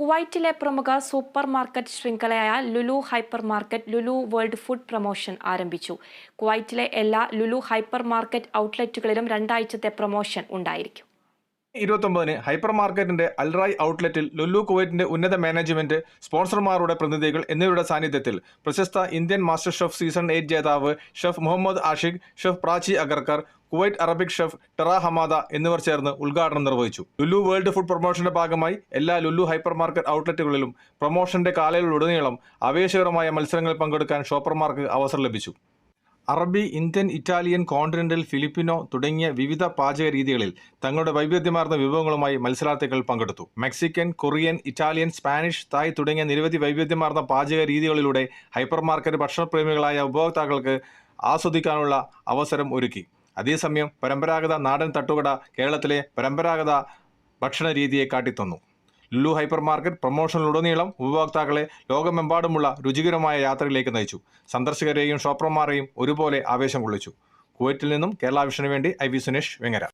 കുവൈറ്റിലെ പ്രമുഖ super market ശൃംഖലയായ Lulu hyper market Lulu world food promotion ആരംഭിച്ചു. കുവൈറ്റിലെ എല്ലാ ലുലു ഹൈപ്പർ മാർക്കറ്റ് ഔട്ട്ലെറ്റുകളിലും രണ്ടാഴ്ചത്തെ പ്രൊമോഷൻ ഉണ്ടായിരിക്കും. ഇരുപത്തൊമ്പതിന് ഹൈപ്പർ മാർക്കറ്റിന്റെ അൽറായ് ഔട്ട്ലെറ്റിൽ ലുല്ലു കുവൈറ്റിന്റെ ഉന്നത മാനേജ്മെന്റ് സ്പോൺസർമാരുടെ പ്രതിനിധികൾ എന്നിവരുടെ സാന്നിധ്യത്തിൽ പ്രശസ്ത Indian master chef season eight ജേതാവ് chef Muhammad Ashiq chef Prachi Agarkar Kuwait Arabic chef Tera Hamada എന്നിവർ ചേർന്ന് ഉദ്ഘാടനം നിർവഹിച്ചു. ലുല്ലു വേൾഡ് ഫുഡ് പ്രൊമോഷന്റെ ഭാഗമായി എല്ലാ ലുല്ലു ഹൈപ്പർ മാർക്കറ്റ് ഔട്ട്ലെറ്റുകളിലും പ്രൊമോഷന്റെ കാലയിലുടനീളം ആവേശകരമായ മത്സരങ്ങളിൽ പങ്കെടുക്കാൻ ഷോപ്പർമാർക്ക് അവസരം ലഭിച്ചു. അറബി ഇന്ത്യൻ ഇറ്റാലിയൻ കോണ്ടിനെന്റൽ ഫിലിപ്പിനോ തുടങ്ങിയ വിവിധ പാചക രീതികളിൽ തങ്ങളുടെ വൈവിധ്യമാർന്ന വിഭവങ്ങളുമായി മത്സരാർത്ഥികൾ പങ്കെടുത്തു. Mexican Korean Italian Spanish Thai തുടങ്ങിയ നിരവധി വൈവിധ്യമാർന്ന പാചക രീതികളിലൂടെ ഹൈപ്പർ മാർക്കറ്റ് ഭക്ഷണപ്രേമികളായ ഉപഭോക്താക്കൾക്ക് ആസ്വദിക്കാനുള്ള അവസരം ഒരുക്കി. അതേസമയം പരമ്പരാഗത നാടൻ തട്ടുകട കേരളത്തിലെ പരമ്പരാഗത ഭക്ഷണ രീതിയെ കാട്ടിത്തന്നു. ലുലു ഹൈപ്പർ മാർക്കറ്റ് പ്രൊമോഷനിലുടനീളം ഉപഭോക്താക്കളെ ലോകമെമ്പാടുമുള്ള രുചികരമായ യാത്രയിലേക്ക് നയിച്ചു. സന്ദർശകരെയും ഷോപ്പർമാരെയും ഒരുപോലെ ആവേശം കൊള്ളിച്ചു. കുവൈറ്റിൽ നിന്നും കേരള വിഷനു വേണ്ടി ഐ വി സുനേഷ് വെങ്ങര.